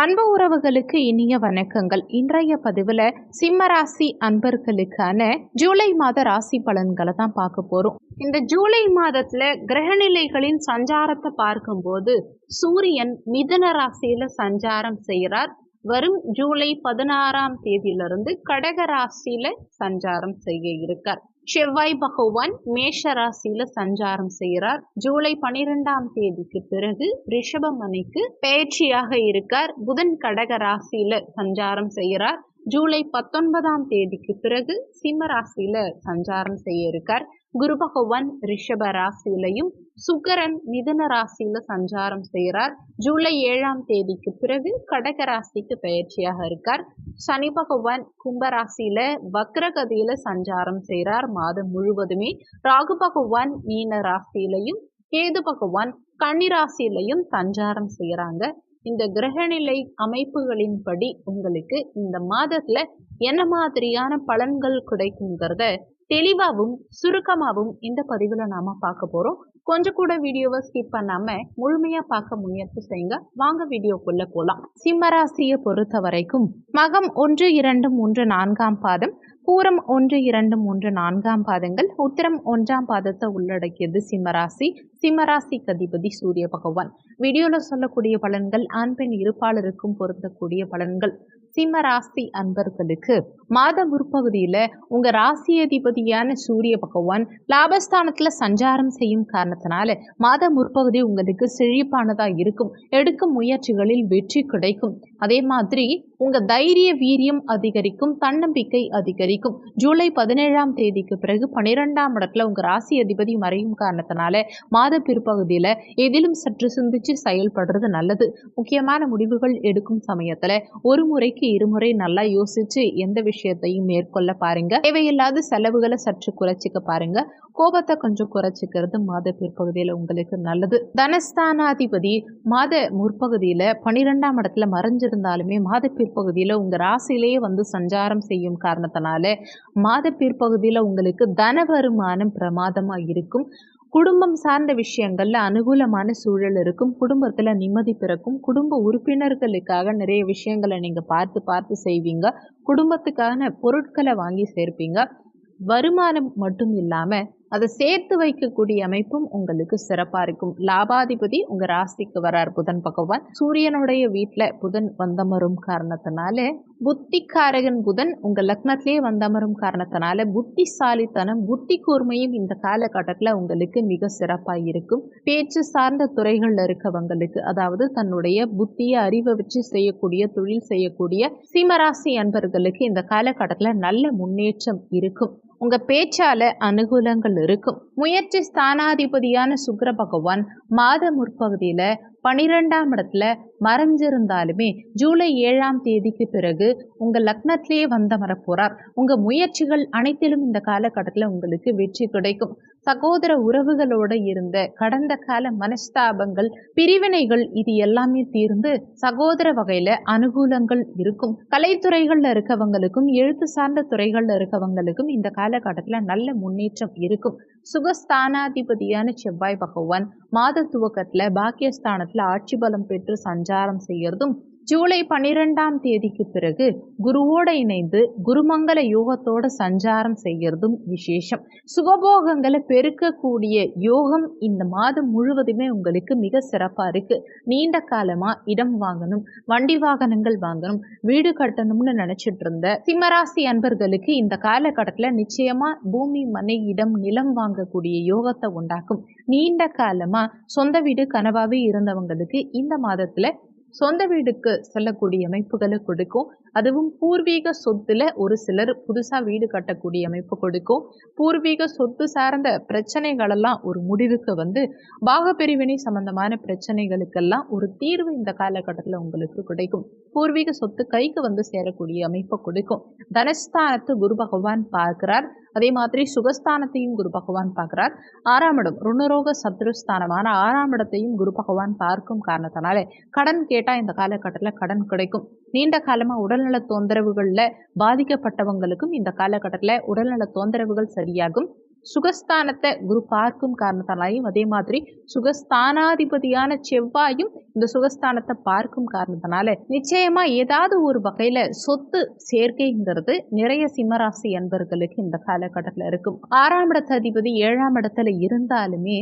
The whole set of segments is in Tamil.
அன்பு உறவுகளுக்கு இனிய வணக்கங்கள். இன்றைய பதிவில் சிம்மராசி அன்பர்களுக்கான ஜூலை மாத ராசி பலன்களை தான் பார்க்க போகிறோம் இந்த ஜூலை மாதத்தில் கிரகநிலைகளின் சஞ்சாரத்தை பார்க்கும்போது சூரியன் மிதுன ராசியில் சஞ்சாரம் செய்கிறார் வரும் ஜூலை பதினாறாம் தேதியிலிருந்து கடக ராசியில் சஞ்சாரம் செய்ய இருக்கார். செவ்வாய் பகவான் மேஷ ராசியில சஞ்சாரம் செய்கிறார். ஜூலை பனிரெண்டாம் தேதிக்கு பிறகு ரிஷபம் அணிக்கு பயிற்சியாக இருக்கார். புதன் கடக ராசியில சஞ்சாரம் செய்கிறார். ஜூலை பத்தொன்பதாம் தேதிக்கு பிறகு சிம்ம ராசியில சஞ்சாரம் செய்ய இருக்கார். குரு பகவான் ரிஷப ராசியிலையும் சுக்கரன் மிதுன ராசியில சஞ்சாரம் செய்கிறார். ஜூலை ஏழாம் தேதிக்கு பிறகு கடக ராசிக்கு பயிற்சியாக இருக்கார். சனி பகவான் கும்பராசியில வக்ரகதியில சஞ்சாரம் செய்கிறார் மாதம் முழுவதுமே. ராகு பகவான் மீன ராசியிலையும் கேது பகவான் கன்னிராசியிலையும் சஞ்சாரம் செய்கிறாங்க. இந்த கிரகநிலை அமைப்புகளின்படி உங்களுக்கு இந்த மாதத்துல என்ன மாதிரியான பலன்கள் கிடைக்குங்கிறத தெளிவாகவும் சுருக்கமாகவும் இந்த பதிவில் நாம பார்க்க போறோம். கொஞ்சம் கூட வீடியோவை ஸ்கிப் பண்ணாம முழுமையா பார்க்க முயற்சி செய்யுங்க. வாங்க வீடியோக்குள்ள போலாம். சிம்மராசியை பொறுத்த வரைக்கும் மகம் ஒன்று இரண்டு மூன்று நான்காம் பாதம் பூரம் ஒன்று இரண்டு மூன்று நான்காம் பாதங்கள் உத்திரம் ஒன்றாம் பாதத்தை உள்ளடக்கியது சிம்மராசி. சிம்மராசி கதிபதி சூரிய பகவான். வீடியோவில் சொல்லக்கூடிய பலன்கள் ஆண் பெண் இருப்பாளருக்கும் பொருந்தக்கூடிய பலன்கள். சிம்ம ராசி அன்பர்களுக்கு மாத முற்பகுதியில் உங்கள் ராசி அதிபதியான சூரிய பகவான் லாபஸ்தானத்தில் சஞ்சாரம் செய்யும் காரணத்தினால மாத முற்பகுதி உங்களுக்கு செழிப்பானதாக இருக்கும். எடுக்கும் முயற்சிகளில் வெற்றி கிடைக்கும். அதே மாதிரி உங்கள் தைரிய வீரியம் அதிகரிக்கும் தன்னம்பிக்கை அதிகரிக்கும். ஜூலை பதினேழாம் தேதிக்கு பிறகு பனிரெண்டாம் இடத்துல உங்கள் ராசி அதிபதி மறையும் காரணத்தினால மாத பிற்பகுதியில் எதிலும் சற்று சிந்திச்சு செயல்படுறது நல்லது. முக்கியமான முடிவுகள் எடுக்கும் சமயத்தில் ஒரு முறைக்கு இருமுறை நல்லா யோசிச்சு எந்த விஷயத்தையும் மேற்கொள்ள பாருங்க. தேவையில்லாத செலவுகளை சற்று குறைச்சிக்க பாருங்க. கோபத்தை கொஞ்சம் குறைச்சிக்கிறது மாத பிற்பகுதியில் உங்களுக்கு நல்லது. தனஸ்தானாதிபதி மாத முற்பகுதியில் பனிரெண்டாம் இடத்துல மறைஞ்சிருந்தாலுமே மாத பிற்பகுதியில் உங்கள் ராசியிலேயே வந்து சஞ்சாரம் செய்யும் காரணத்தினால மாத பிற்பகுதியில் உங்களுக்கு தன வருமானம் பிரமாதமாக இருக்கும். குடும்பம் சார்ந்த விஷயங்களில் அனுகூலமான சூழல் இருக்கும் குடும்பத்தில் நிம்மதி பிறக்கும் குடும்ப உறுப்பினர்களுக்காக நிறைய விஷயங்களை நீங்கள் பார்த்து பார்த்து செய்வீங்க குடும்பத்துக்கான பொருட்களை வாங்கி சேர்ப்பீங்க. வருமானம் மட்டும் இல்லாமல் அதை சேர்த்து வைக்கக்கூடிய அமைப்பும் உங்களுக்கு சிறப்பாக இருக்கும். லாபாதிபதி உங்கள் ராசிக்கு வரார் புதன் பகவான். சூரியனுடைய வீட்டில் புதன் வந்தமரும் காரணத்தினால புத்திக்காரகன் புதன் உங்கள் லக்னத்திலே வந்தமரும் காரணத்தினால புத்திசாலித்தனம் புத்தி கூர்மையும் இந்த காலகட்டத்தில் உங்களுக்கு மிக சிறப்பாக இருக்கும். பேச்சு சார்ந்த துறைகளில் இருக்கவங்களுக்கு அதாவது தன்னுடைய புத்தியை அறிவை வச்சு செய்யக்கூடிய தொழில் செய்யக்கூடிய சீமராசி அன்பர்களுக்கு இந்த காலகட்டத்தில் நல்ல முன்னேற்றம் இருக்கும். உங்கள் பேச்சால அனுகூலங்கள் இருக்கும். முயற்சி ஸ்தானாதிபதியான சுக்கர பகவான் மாத முற்பகுதியில் பனிரெண்டாம் இடத்துல மறைஞ்சிருந்தாலுமே ஜூலை ஏழாம் தேதிக்கு பிறகு உங்கள் லக்னத்திலேயே வந்த வரப்போகிறார் உங்கள் முயற்சிகள் அனைத்திலும் இந்த காலகட்டத்தில் உங்களுக்கு வெற்றி கிடைக்கும். சகோதர உறவுகளோட இருந்த கடந்த கால மனஸ்தாபங்கள் பிரிவினைகள் இது எல்லாமே தீர்ந்து சகோதர வகையில அனுகூலங்கள் இருக்கும். கலைத்துறைகள்ல இருக்கவங்களுக்கும் எழுத்து சார்ந்த துறைகள்ல இருக்கவங்களுக்கும் இந்த காலகட்டத்தில் நல்ல முன்னேற்றம் இருக்கும். சுகஸ்தானாதிபதியான செவ்வாய் பகவான் மாத துவக்கத்துல பாக்கியஸ்தானத்துல ஆட்சி பலம் பெற்று சஞ்சாரம் செய்யறதும் ஜூலை பன்னிரெண்டாம் தேதிக்கு பிறகு குருவோட இணைந்து குருமங்கல யோகத்தோட சஞ்சாரம் செய்யறதும் விசேஷம். சுகபோகங்களை பெருக்கக்கூடிய யோகம் இந்த மாதம் முழுவதுமே உங்களுக்கு மிக சிறப்பா இருக்கு. நீண்ட காலமா இடம் வாங்கணும் வண்டி வாகனங்கள் வாங்கணும் வீடு கட்டணும்னு நினைச்சிட்டு இருந்த சிம்மராசி அன்பர்களுக்கு இந்த காலகட்டத்தில் நிச்சயமா பூமி மனை இடம் நிலம் வாங்கக்கூடிய யோகத்தை உண்டாக்கும். நீண்ட காலமா சொந்த வீடு கனவாவே இருந்தவங்களுக்கு இந்த மாதத்துல சொந்த வீடுக்கு செல்லக்கூடிய அமைப்புகளை கொடுக்கும். அதுவும் பூர்வீக சொத்துல ஒரு சிலர் புதுசா வீடு கட்டக்கூடிய அமைப்பு கொடுக்கும். பூர்வீக சொத்து சார்ந்த பிரச்சனைகளெல்லாம் ஒரு முடிவுக்கு வந்து பாகப்பிரிவினை சம்பந்தமான பிரச்சனைகளுக்கெல்லாம் ஒரு தீர்வு இந்த காலகட்டத்தில் உங்களுக்கு கிடைக்கும். பூர்வீக சொத்து கைக்கு வந்து சேரக்கூடிய அமைப்பை கொடுக்கும். தனஸ்தானத்து குரு பகவான் பார்க்கிறார். அதே மாதிரி சுகஸ்தானத்தையும் குரு பகவான் பார்க்கிறார். ஆறாம் இடம் ருணரோக சத்ருஸ்தானமான ஆறாம் இடத்தையும் குரு பகவான் பார்க்கும் காரணத்தினாலே கடன் கேட்டால் இந்த காலகட்டத்தில் கடன் கிடைக்கும். நீண்ட காலமாக உடல்நல தொந்தரவுகளில் பாதிக்கப்பட்டவங்களுக்கும் இந்த காலகட்டத்தில் உடல்நல தொந்தரவுகள் சரியாகும். சுகஸ்தானத்தை குரு பார்க்கும் காரணத்தாலையும் அதே மாதிரி சுகஸ்தானாதிபதியான செவ்வாயும் இந்த சுகஸ்தானத்தை பார்க்கும் காரணத்தினால நிச்சயமா ஏதாவது ஒரு வகையில சொத்து சேர்க்கைங்கிறது நிறைய சிம்மராசி அன்பர்களுக்கு இந்த காலகட்டத்தில் இருக்கும். ஆறாம் இடத்த அதிபதி ஏழாம் இடத்துல இருந்தாலுமே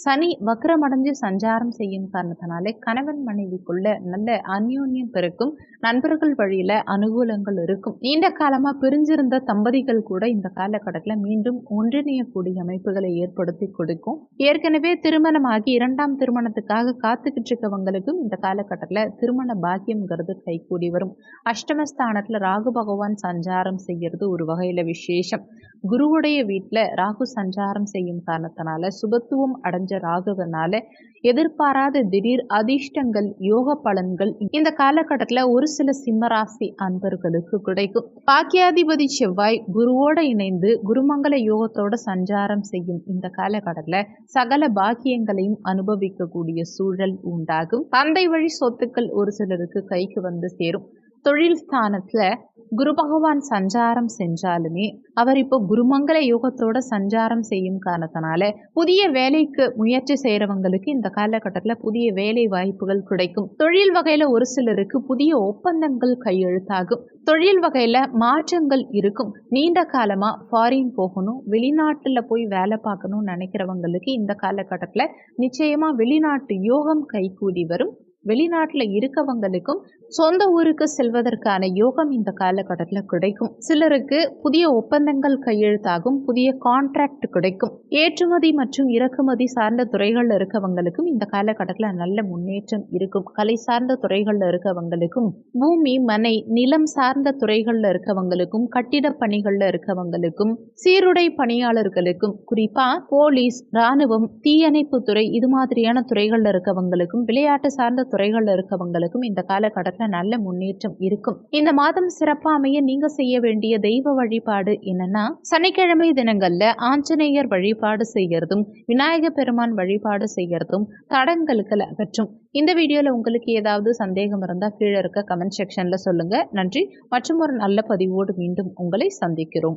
சனி வக்கரமடைஞ்சு சஞ்சாரம் செய்யும் காரணத்தினாலே கணவன் மனைவிக்குள்ள நல்ல அந்யோன்யம் பிறக்கும். நண்பர்கள் வழியில அனுகூலங்கள் இருக்கும். நீண்ட காலமா பிரிஞ்சிருந்த தம்பதிகள் கூட இந்த காலகட்டத்தில் மீண்டும் ஒன்றிணையக்கூடிய அமைப்புகளை ஏற்படுத்தி கொடுக்கும். ஏற்கனவே திருமணமாகி இரண்டாம் திருமணத்துக்காக காத்துக்கிட்டு இருக்கவங்களுக்கும் இந்த காலகட்டத்தில் திருமண பாக்கியம்ங்கிறது கைகூடி வரும். அஷ்டமஸ்தானத்துல ராகு பகவான் சஞ்சாரம் செய்யறது ஒரு வகையில விசேஷம். குருவுடைய வீட்டில் ராகு சஞ்சாரம் செய்யும் காரணத்தினால சுபத்துவம் அடைஞ்ச எதிர்பாராத திடீர் அதிர்ஷ்டங்கள் யோக பலன்கள் இந்த காலகட்டத்தில் ஒரு சில சிம்மராசி அன்பர்களுக்கு கிடைக்கும். பாக்கியாதிபதி செவ்வாய் குருவோட இணைந்து குருமங்கல யோகத்தோட சஞ்சாரம் செய்யும் இந்த காலகட்டத்தில் சகல பாக்கியங்களையும் அனுபவிக்கக்கூடிய சூழல் உண்டாகும். தந்தை வழி சொத்துக்கள் ஒரு சிலருக்கு கைக்கு வந்து சேரும். தொழில் ஸ்தானத்துல குரு பகவான் சஞ்சாரம் செஞ்சாலுமே அவர் இப்போ குருமங்கல யோகத்தோட சஞ்சாரம் செய்யும் காரணத்தினால புதிய வேலைக்கு முயற்சி செய்யறவங்களுக்கு இந்த காலகட்டத்தில் புதிய வேலை வாய்ப்புகள் கிடைக்கும். தொழில் வகையில ஒரு சிலருக்கு புதிய ஒப்பந்தங்கள் கையெழுத்தாகும். தொழில் வகையில மாற்றங்கள் இருக்கும். நீண்ட காலமா ஃபாரின் போகணும் வெளிநாட்டுல போய் வேலை பார்க்கணும்னு நினைக்கிறவங்களுக்கு இந்த காலகட்டத்தில் நிச்சயமா வெளிநாட்டு யோகம் கைகூடி வரும். வெளிநாட்டில் இருக்கவங்களுக்கும் சொந்த ஊருக்கு செல்வதற்கான யோகம் இந்த காலகட்டத்தில் கிடைக்கும். சிலருக்கு புதிய ஒப்பந்தங்கள் கையெழுத்தாகும் புதிய கான்ட்ராக்ட் கிடைக்கும். ஏற்றுமதி மற்றும் இறக்குமதி சார்ந்த துறைகளில் இருக்கவங்களுக்கும் இந்த காலகட்டத்தில் நல்ல முன்னேற்றம் இருக்கும். கலை சார்ந்த துறைகளில் இருக்கவங்களுக்கும் பூமி மனை நிலம் சார்ந்த துறைகளில் இருக்கவங்களுக்கும் கட்டிட பணிகளில் இருக்கவங்களுக்கும் சீருடை பணியாளர்களுக்கும் குறிப்பா போலீஸ் ராணுவம் தீயணைப்பு துறை இது மாதிரியான துறைகளில் இருக்கவங்களுக்கும் விளையாட்டு சார்ந்த துறைகளில் இருக்கவங்களுக்கும் இந்த காலகட்டத்தில் நல்ல முன்னேற்றம் இருக்கும். இந்த மாதம் சிறப்பா அமைய நீங்க செய்ய வேண்டிய தெய்வ வழிபாடு என்னன்னா சனிக்கிழமை தினங்கள்ல ஆஞ்சநேயர் வழிபாடு செய்யறதும் விநாயக பெருமான் வழிபாடு செய்யறதும் தடங்களுக்கு அகற்றும். இந்த வீடியோல உங்களுக்கு ஏதாவது சந்தேகம் இருந்தால் கீழே இருக்க கமெண்ட் செக்ஷன்ல சொல்லுங்க. நன்றி. மற்றும் ஒரு நல்ல பதிவோடு மீண்டும் உங்களை சந்திக்கிறோம்.